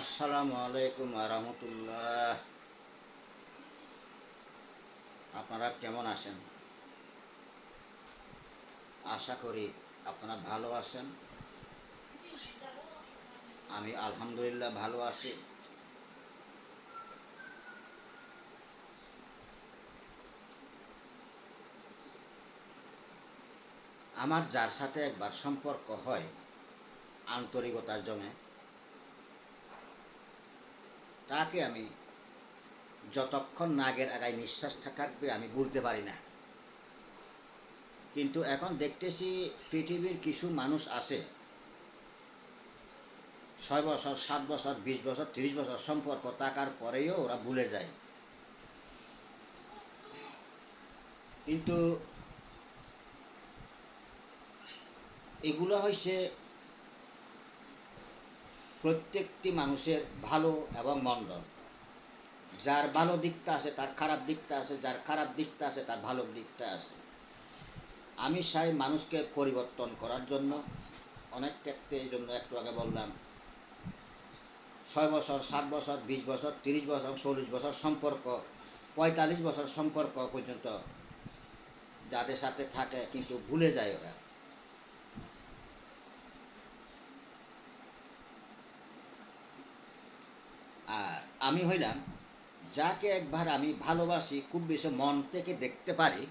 আসসালামু আলাইকুম আরহামতুল্লাহ আপনারা কেমন আছেন? আশা করি আপনারা ভালো আছেন। আমি আলহামদুলিল্লাহ ভালো আছি। আমার যার সাথে একবার সম্পর্ক হয় আন্তরিকতার জমে তাকে আমি যতক্ষণ নাগের আগায় নিঃশ্বাস থাকবে আমি বলতে পারি না। কিন্তু এখন দেখতেছি পৃথিবীর কিছু মানুষ আছে, ছয় বছর, সাত বছর, বিশ বছর, তিরিশ বছর সম্পর্ক থাকার পরেও ওরা ভুলে যায়। কিন্তু এগুলো হয়েছে প্রত্যেকটি মানুষের ভালো এবং মন্দ। যার ভালো দিকটা আছে, তার খারাপ দিকটা আছে, যার খারাপ দিকটা আছে, তার ভালো দিকটা আছে। আমি চাই মানুষকে পরিবর্তন করার জন্য। অনেক ক্ষেত্রে এই জন্য একটু আগে বললাম, ছয় বছর, সাত বছর, বিশ বছর, তিরিশ বছর, চল্লিশ বছর সম্পর্ক, পঁয়তাল্লিশ বছর সম্পর্ক পর্যন্ত যাদের সাথে থাকে কিন্তু ভুলে যায় ওরা আর আমি হইলাম, যাকে একবার আমি ভালোবাসি, খুব বেশি মন থেকে দেখতে পারি,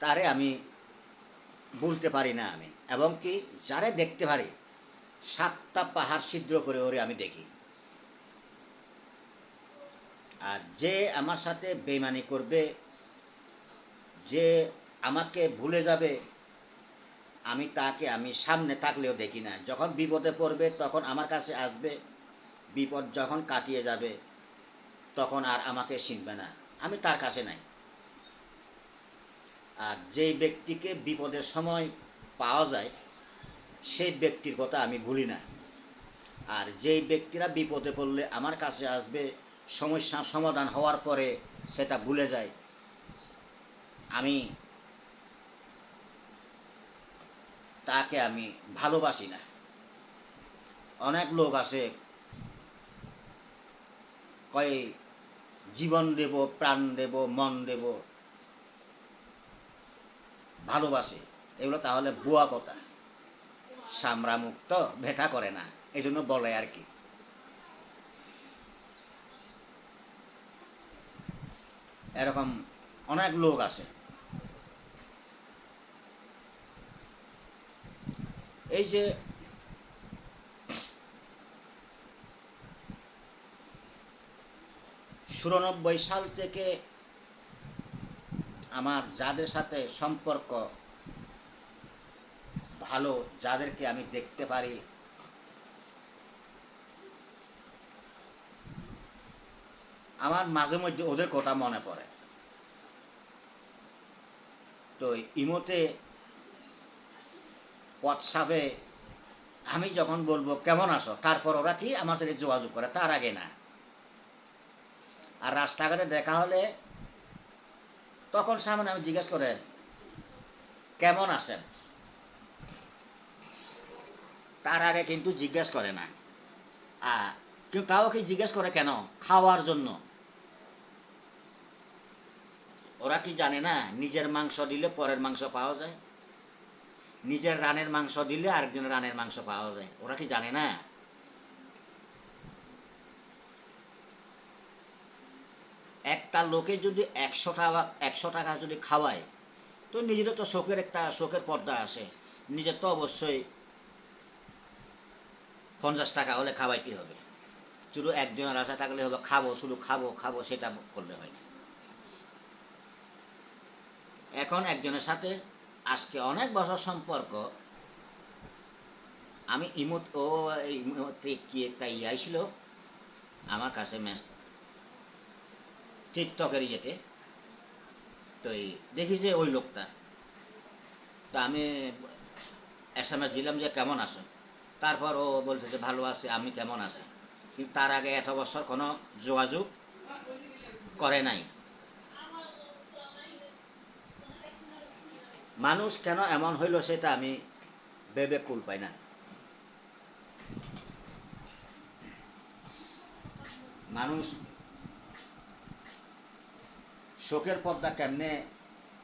তারে আমি বলতে পারি না আমি। এবং কি, যারে দেখতে পারি, সাতটা পাহাড় ছিদ্র করে ওরে আমি দেখি। আর যে আমার সাথে বেমানি করবে, যে আমাকে ভুলে যাবে, আমি তাকে আমি সামনে থাকলেও দেখি না। যখন বিপদে পড়বে, তখন আমার কাছে আসবে বিপদ যখন কাটিয়ে যাবে, তখন আর আমাকে চিনবে না। আমি তার কাছে নাই। আর যেই ব্যক্তিকে বিপদের সময় পাওয়া যায়, সেই ব্যক্তির কথা আমি ভুলি না। আর যেই ব্যক্তিরা বিপদে পড়লে আমার কাছে আসবে, সমস্যা সমাধান হওয়ার পরে সেটা ভুলে যায়। আমি তাকে আমি ভালোবাসি না। অনেক লোক আছে কয়, জীবন দেব, প্রাণ দেব, মন দেব। ভালোবাসে। এগুলো তাহলে বুয়া কথা। সামরা মুক্ত ভেটা করে না। এই জন্য বলে আর কি। এরকম অনেক লোক আছে। এই যে চুরানব্বই সাল থেকে আমার যাদের সাথে সম্পর্ক ভালো, যাদেরকে আমি দেখতে পারি, আমার মাঝে মধ্যে ওদের কথা মনে পড়ে। তো ইমোতে, হোয়াটসঅ্যাপে আমি যখন বলব, কেমন আছো? তারপর ওরা কি আমার সাথে যোগাযোগ করে, তার আগে না। আর রাস্তাঘাটে দেখা হলে তখন সামনে আমি জিজ্ঞেস করে, কেমন আছেন? তার আগে কিন্তু জিজ্ঞেস করে না। আর কিন্তু তাও কি জিজ্ঞেস করে কেন? খাওয়ার জন্য। ওরা কি জানে না, নিজের মাংস দিলে পরের মাংস পাওয়া যায়? নিজের রানের মাংস দিলে আরেকজনের রানের মাংস পাওয়া যায়। ওরা কি জানে না? একটা লোকে যদি একশো টাকা একশো টাকা যদি খাওয়ায়, তো নিজেরও তো শোকের একটা, শোকের পর্দা আসে। নিজের তো অবশ্যই পঞ্চাশ টাকা হলে খাওয়াইতে হবে। শুধু একজনের আশা থাকলে হবে, খাব, শুধু খাব খাব, সেটা করলে হয় না। এখন একজনের সাথে আজকে অনেক বছর সম্পর্ক। আমি ইমত, ও কি একটা ইয়ে আইছিল আমার কাছে ম্যাচ টিকটকের ইয়েতে তো এই দেখি যে ওই লোকটা। তো আমি এস এম এস দিলাম যে কেমন আছো? তারপর ও বলছে যে ভালো আছে, আমি কেমন আছি? কিন্তু তার আগে এত বছর কোনো যোগাযোগ করে নাই। মানুষ কেন এমন হইল সেটা আমি ভেবে কুল পাই না। মানুষ শোকের পর্দা কেমনে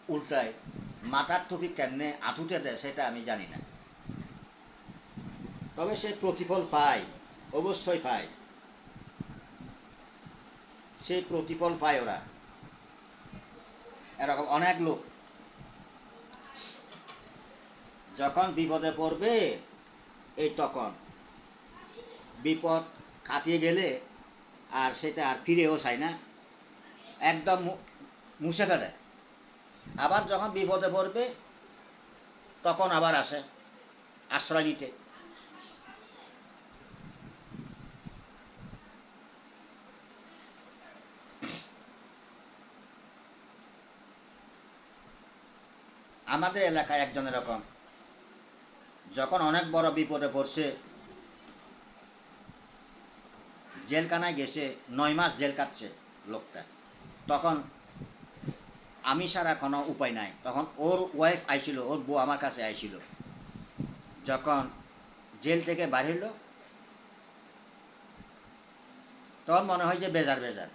উল্টায়, মাথার টুপি কেমনে আঁটুতে দেয় সেটা আমি জানি না। তবে সে প্রতিফল পায়, অবশ্যই পায়। সেই প্রতিফল পায় ওরা। এরকম অনেক লোক। যখন বিপদে পড়বে, এই তখন বিপদ কাটিয়ে গেলে আর সেটা আর ফিরেও চায় না। একদম মুছে ফেলে। আবার যখন বিপদে পড়বে, তখন আবার আসে, আশ্রয় নিতে। আমাদের এলাকায় একজন এরকম। যখন অনেক বড় বিপদে পড়ছে, জেলখানায় গেছে, নয় মাস জেল কাটছে লোকটা। তখন আমি ছাড়া কোনো উপায় নাই। তখন ওর ওয়াইফ আইছিল, ওর বউ আমার কাছে আইছিল। যখন জেল থেকে বাড়িল তখন মনে হয় যে বেজার বেজার।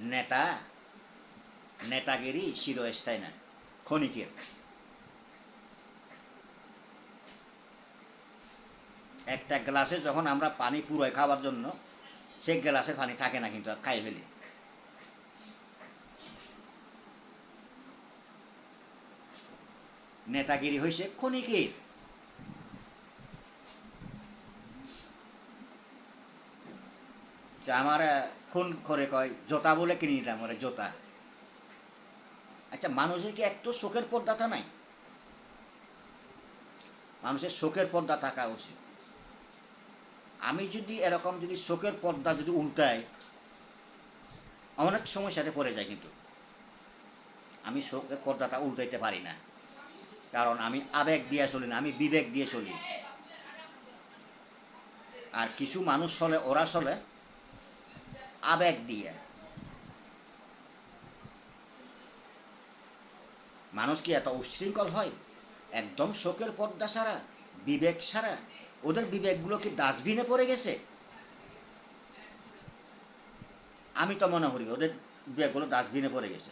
নেতা, নেতাগিরি চিরস্থায়ী না ক্ষণিকের একটা গ্লাসে যখন আমরা পানি পুরোয় খাওয়ার জন্য, সেই গ্লাসে পানি থাকে না কিন্তু খাই ফেলি নেতাগিরি হয়েছে ক্ষণিকের আমার খুন করে কয়, জোতা বলে কিনে ওরা জোতা। আচ্ছা মানুষের কি একটু শোকের পর্দাটা নাই? মানুষের শোকের পর্দা থাকা উচিত। আমি যদি এরকম যদি শোকের পর্দা যদি উল্টাই অনেক সমস্যাতে পড়ে যায় কিন্তু। আমি শোকের পর্দাটা উল্টাইতে পারি না। কারণ আমি আবেগ দিয়ে চলি না, আমি বিবেক দিয়ে চলি। আর কিছু মানুষ চলে, ওরা চলে আবেগ দিয়ে। মানুষ কি এত উশৃঙ্খল হয়? একদম শোকের পর্দা সারা বিবেক সারা ওদের বিবেকগুলো কি ডাস্টবিনে পড়ে গেছে? আমি তো মনে করি ওদের বিবেকগুলো ডাস্টবিনে পড়ে গেছে।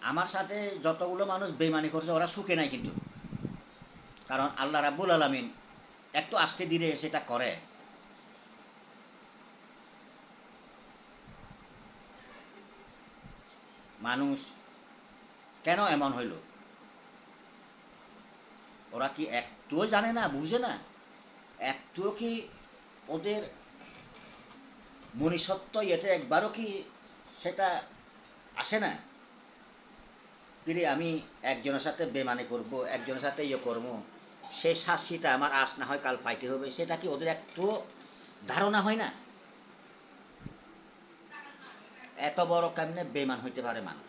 আমার সাথে যতগুলো মানুষ বেমানি করছে, ওরা সুখে নাই কিন্তু। কারণ আল্লাহ রাব্বুল আলমিন একটু আস্তে ধীরে সেটা করে। মানুষ কেন এমন হইল? ওরা কি একটুও জানে না, বুঝে না? একটুও কি ওদের মনীষত্ব এটা একবারও কি সেটা আসে না? কিরে, আমি একজনের সাথে বেমানে করব, একজনের সাথে ইয়ে করব। সেই শাস্তিটা আমার আশ না হয় কাল পাইতে হবে, সেটা কি ওদের একটু ধারণা হয় না? এত বড় কেমনে বেমান হইতে পারে মানুষ?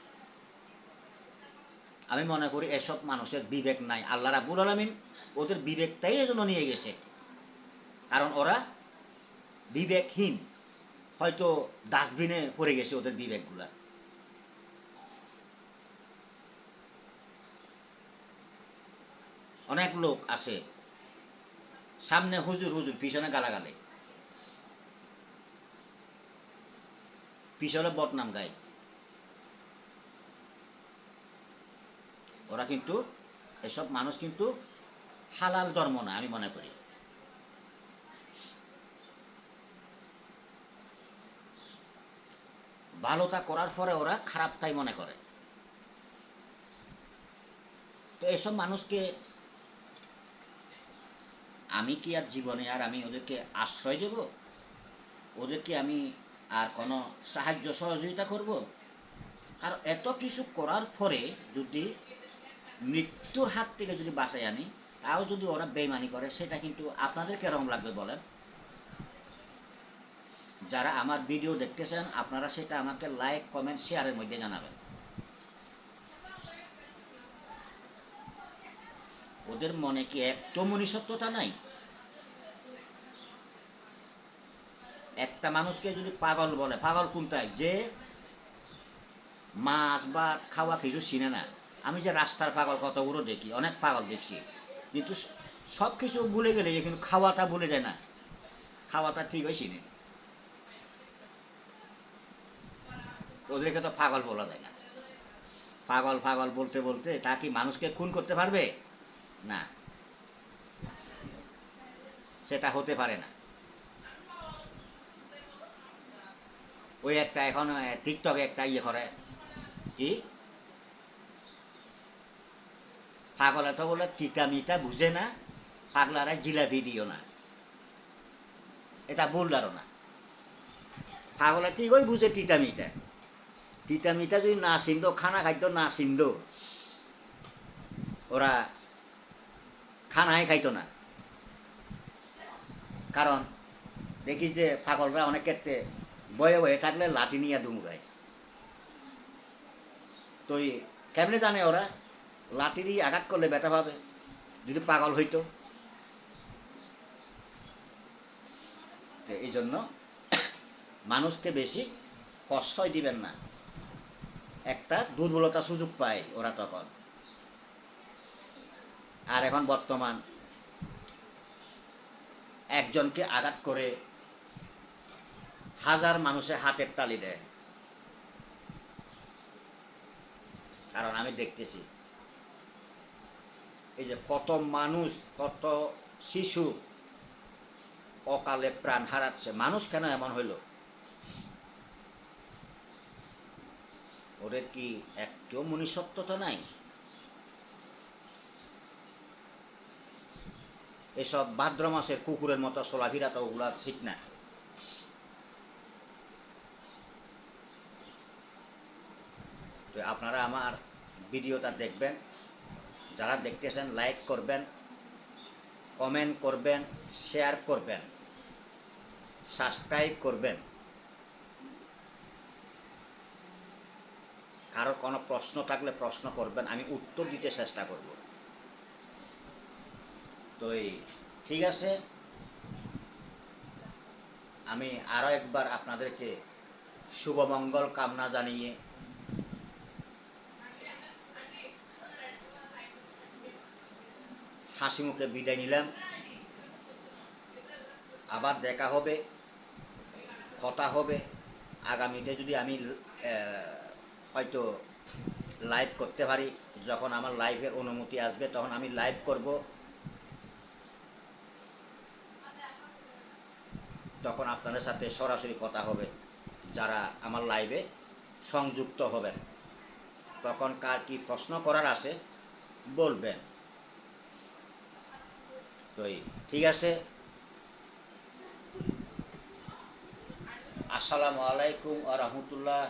আমি মনে করি এসব মানুষের বিবেক নাই। আল্লাহ রাবুল আলমিন ওদের বিবেকটাই এজন্য নিয়ে গেছে। কারণ ওরা বিবেকহীন। হয়তো ডাস্টবিনে পড়ে গেছে ওদের বিবেকগুলা। অনেক লোক আছে, সামনে হুজুর হুজুর, পিছনে গালাগালে। পিছনে বদনাম গায়। ওরা কিন্তু, এসব মানুষ কিন্তু হালাল জন্ম না আমি মনে করি। ভালোটা করার পরে ওরা খারাপটাই মনে করে। তো এসব মানুষকে আমি কি আর জীবনে আর আমি ওদেরকে আশ্রয় দেব? ওদেরকে আমি আর কোনো সাহায্য সহযোগিতা করব? আর এত কিছু করার পরে যদি মৃত্যুর হাত থেকে যদি বাঁচাই আনি, তাও যদি ওরা বেইমানি করে, সেটা কিন্তু আপনাদের কেরম লাগবে বলেন। যারা আমার ভিডিও দেখতেছেন, আপনারা সেটা আমাকে লাইক, কমেন্ট, শেয়ারের মধ্যে জানাবেন। ওদের মনে কি একটু মনুষ্যত্বতা নাই? একটা মানুষকে যদি পাগল বলে, পাগল কোনটায়? যে মাছ বা খাওয়া কিছু চিনে না। আমি যে রাস্তার পাগল কতগুলো দেখি, অনেক পাগল দেখছি। কিন্তু সব কিছু ভুলে গেলে কিন্তু খাওয়াটা ভুলে যায় না। খাওয়াটা ঠিক হয়েছি চিনে ওদেরকে তো পাগল বলা যায় না। পাগল পাগল বলতে বলতে তা কি মানুষকে খুন করতে পারবে? না। সেটা হতে পারে না। ওই একটা এখন টিকটকে একটা ইয়ে করে। কি? পাগলা তো বলে তিতা মিটা বুঝে না পাগলারা জিলাপি দিও না। এটা ভুল ধারণা পাগলা ওই বুঝে তিতা মিটা তিতা মিটা যদি না চিনতো খানা খাদ্য না চিনতো ওরা খানাই খাইতো না। কারণ দেখি যে পাগলরা অনেক ক্ষেত্রে বয়ে বয়ে থাকলে লাঠি নিয়ে দুমুরায় তো কেমনে জানে ওরা লাঠি দিয়ে আঘাত করলে ব্যথা পাবে, যদি পাগল হইতো। এই জন্য মানুষকে বেশি কষ্টই দিবেন না। একটা দুর্বলতা সুযোগ পায় ওরা তখন। আর এখন বর্তমান একজনকে আঘাত করে হাজার মানুষের হাতের তালি দেয়। কারণ আমি দেখতেছি এই যে কত মানুষ, কত শিশু অকালে প্রাণ হারাচ্ছে। মানুষ কেন এমন হইল? ওদের কি একটু মনুষ্যত্বতা নাই? এসব ভাদ্র মাসের কুকুরের মতো চলাফেরা তো ওগুলা ঠিক না। তো আপনারা আমার ভিডিওটা দেখবেন। যারা দেখতেছেন লাইক করবেন কমেন্ট করবেন শেয়ার করবেন সাবস্ক্রাইব করবেন। কারও কোনো প্রশ্ন থাকলে প্রশ্ন করবেন, আমি উত্তর দিতে চেষ্টা করব। তো এই, ঠিক আছে? আমি আরও একবার আপনাদেরকে শুভমঙ্গল কামনা জানিয়ে হাসি মুখে বিদায় নিলাম। আবার দেখা হবে, কথা হবে। আগামীতে যদি আমি হয়তো লাইভ করতে পারি, যখন আমার লাইভের অনুমতি আসবে, তখন আমি লাইভ করব। তখন আপনাদের সাথে সরাসরি কথা হবে, যারা আমার লাইভে সংযুক্ত হবেন। তখন কার কি প্রশ্ন করার আছে, বলবেন। ঠিক আছে? আসসালামু আলাইকুম আ রহমতুল্লাহ।